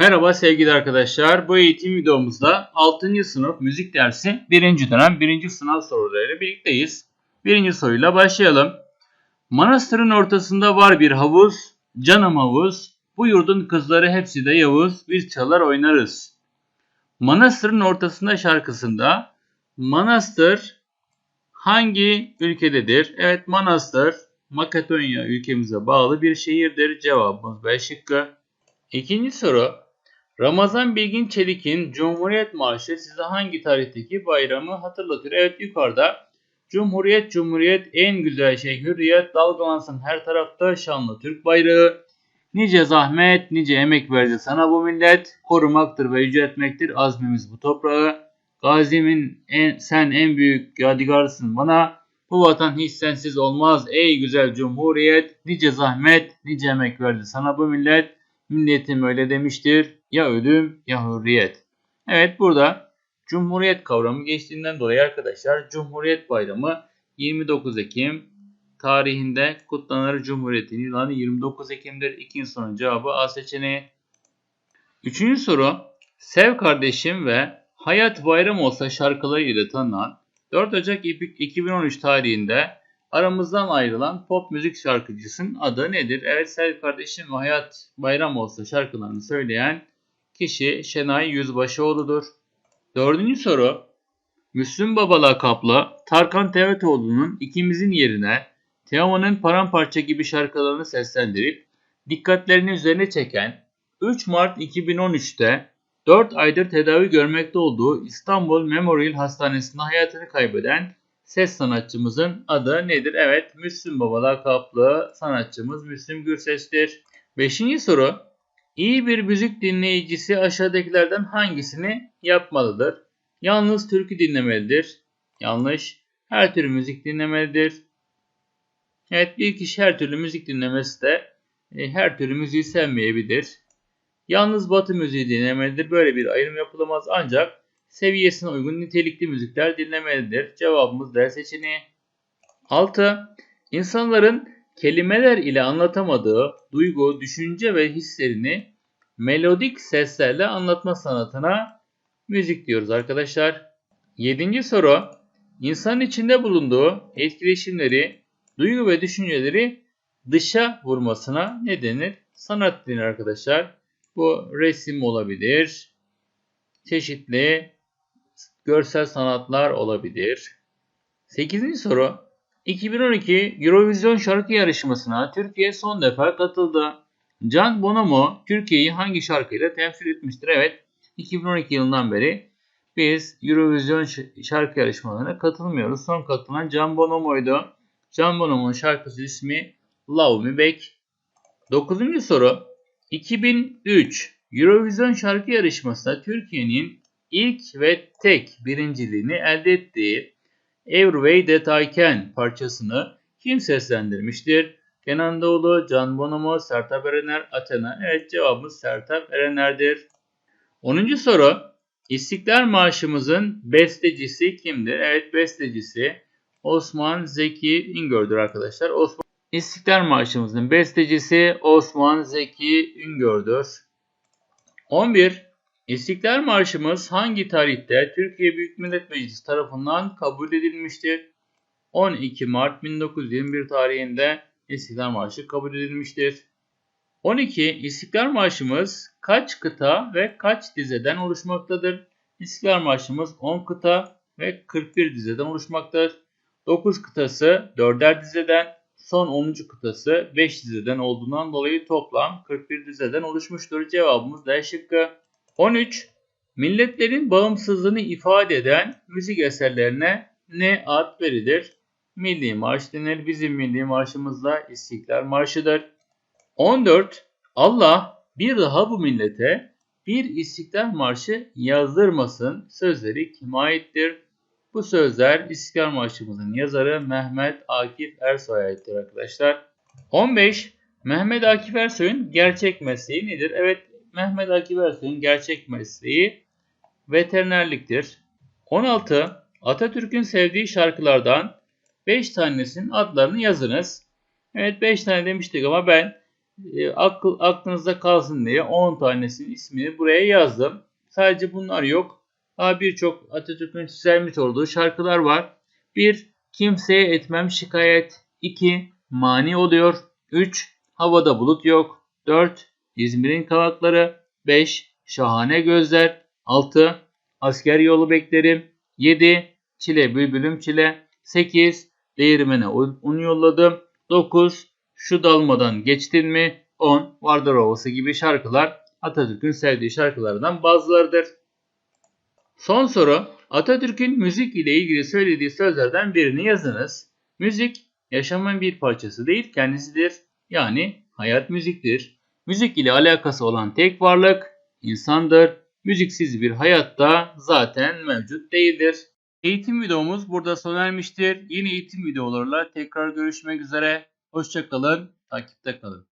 Merhaba sevgili arkadaşlar. Bu eğitim videomuzda 6. sınıf müzik dersi 1. dönem 1. sınav sorularıyla birlikteyiz. Birinci soruyla başlayalım. Manastırın ortasında var bir havuz, canım havuz. Bu yurdun kızları hepsi de Yavuz, biz çalar oynarız. Manastırın ortasında şarkısında Manastır hangi ülkededir? Evet Manastır Makedonya ülkemize bağlı bir şehirdir. Cevabımız B şıkkı. İkinci soru. Ramazan Bilgin Çelik'in Cumhuriyet Marşı size hangi tarihteki bayramı hatırlatır? Evet yukarıda Cumhuriyet Cumhuriyet en güzel şey hürriyet dalgalansın her tarafta şanlı Türk bayrağı. Nice zahmet, nice emek verdi sana bu millet. Korumaktır ve yüceltmektir azmimiz bu toprağı. Gazimin en, sen en büyük yadigarsın bana. Bu vatan hiç sensiz olmaz ey güzel cumhuriyet. Nice zahmet, nice emek verdi sana bu millet. Milletim öyle demiştir. Ya ölüm ya hürriyet. Evet burada Cumhuriyet kavramı geçtiğinden dolayı arkadaşlar Cumhuriyet Bayramı 29 Ekim tarihinde kutlanır Cumhuriyet'in ilanı 29 Ekim'dir. İkinci sorunun cevabı A seçeneği. Üçüncü soru. Sev kardeşim ve Hayat Bayram olsa şarkılarıyla tanınan 4 Ocak 2013 tarihinde aramızdan ayrılan pop müzik şarkıcısının adı nedir? Evet Sev kardeşim ve Hayat Bayram olsa şarkılarını söyleyen kişi Şenay Yüzbaşıoğlu'dur. Dördüncü soru. Müslüm Baba lakaplı Tarkan Tevetoğlu'nun ikimizin yerine Teoman'ın Paramparça gibi şarkılarını seslendirip dikkatlerini üzerine çeken 3 Mart 2013'te 4 aydır tedavi görmekte olduğu İstanbul Memorial Hastanesi'nde hayatını kaybeden ses sanatçımızın adı nedir? Evet Müslüm Baba lakaplı sanatçımız Müslüm Gürses'tir. Beşinci soru. İyi bir müzik dinleyicisi aşağıdakilerden hangisini yapmalıdır? Yalnız türkü dinlemelidir. Yanlış. Her türlü müzik dinlemelidir. Evet bir kişi her türlü müzik dinlemesi de e, her türlü müziği sevmeyebilir. Yalnız batı müziği dinlemelidir. Böyle bir ayrım yapılamaz ancak seviyesine uygun nitelikli müzikler dinlemelidir. Cevabımız D seçeneği. 6. İnsanların kelimeler ile anlatamadığı duygu, düşünce ve hislerini melodik seslerle anlatma sanatına müzik diyoruz arkadaşlar. 7. soru. İnsanın içinde bulunduğu etkileşimleri, duygu ve düşünceleri dışa vurmasına ne denir? Sanat denir arkadaşlar. Bu resim olabilir. Çeşitli görsel sanatlar olabilir. 8. soru. 2012 Eurovision şarkı yarışmasına Türkiye son defa katıldı. Can Bonomo Türkiye'yi hangi şarkıyla temsil etmiştir? Evet 2012 yılından beri biz Eurovision şarkı yarışmalarına katılmıyoruz. Son katılan Can Bonomo'ydu. Can Bonomo'nun şarkısı ismi Love Me Back. 9. soru 2003 Eurovision şarkı yarışmasında Türkiye'nin ilk ve tek birinciliğini elde ettiği Every That I Can parçasını kim seslendirmiştir? Kenan Doğulu, Can Bonomo, Sertab Erener, Athena. Evet cevabımız Sertab Erener'dir. 10. soru. İstiklal Marşımızın bestecisi kimdir? Evet bestecisi Osman Zeki İngör'dür arkadaşlar. Osman İstiklal Marşımızın bestecisi Osman Zeki Üngör'dür. 11. İstiklal Marşımız hangi tarihte Türkiye Büyük Millet Meclisi tarafından kabul edilmiştir? 12 Mart 1921 tarihinde İstiklal Marşı kabul edilmiştir. 12. İstiklal Marşımız kaç kıta ve kaç dizeden oluşmaktadır? İstiklal Marşımız 10 kıta ve 41 dizeden oluşmaktadır. 9 kıtası 4'er dizeden, son 10. kıtası 5 dizeden olduğundan dolayı toplam 41 dizeden oluşmuştur. Cevabımız D şıkkı. 13. Milletlerin bağımsızlığını ifade eden müzik eserlerine ne ad verilir? Milli Marş denir. Bizim milli marşımız da İstiklal Marşı'dır. 14. Allah bir daha bu millete bir İstiklal Marşı yazdırmasın sözleri kime aittir? Bu sözler İstiklal Marşımızın yazarı Mehmet Akif Ersoy'a aittir arkadaşlar. 15. Mehmet Akif Ersoy'un gerçek mesleği nedir? Evet Mehmet Akif Ersoy'un gerçek mesleği veterinerliktir. 16. Atatürk'ün sevdiği şarkılardan 5 tanesinin adlarını yazınız. Evet 5 tane demiştik ama ben e, akıl, aklınızda kalsın diye 10 tanesinin ismini buraya yazdım. Sadece bunlar yok. Daha birçok Atatürk'ün çizermiş olduğu şarkılar var. 1. Kimseye etmem şikayet. 2. Mani oluyor. 3. Havada bulut yok. 4. İzmir'in kavakları. 5. Şahane gözler. 6. Asker yolu beklerim. 7. Çile bülbülüm çile. 8. Değirmene un yolladım. 9. Şu dalmadan geçtin mi? 10. Vardar Ovası gibi şarkılar Atatürk'ün sevdiği şarkılardan bazılarıdır. Son soru. Atatürk'ün müzik ile ilgili söylediği sözlerden birini yazınız. Müzik yaşamın bir parçası değil kendisidir. Yani hayat müziktir. Müzik ile alakası olan tek varlık insandır. Müziksiz bir hayatta zaten mevcut değildir. Eğitim videomuz burada sona ermiştir. Yeni eğitim videolarla tekrar görüşmek üzere. Hoşçakalın, takipte kalın.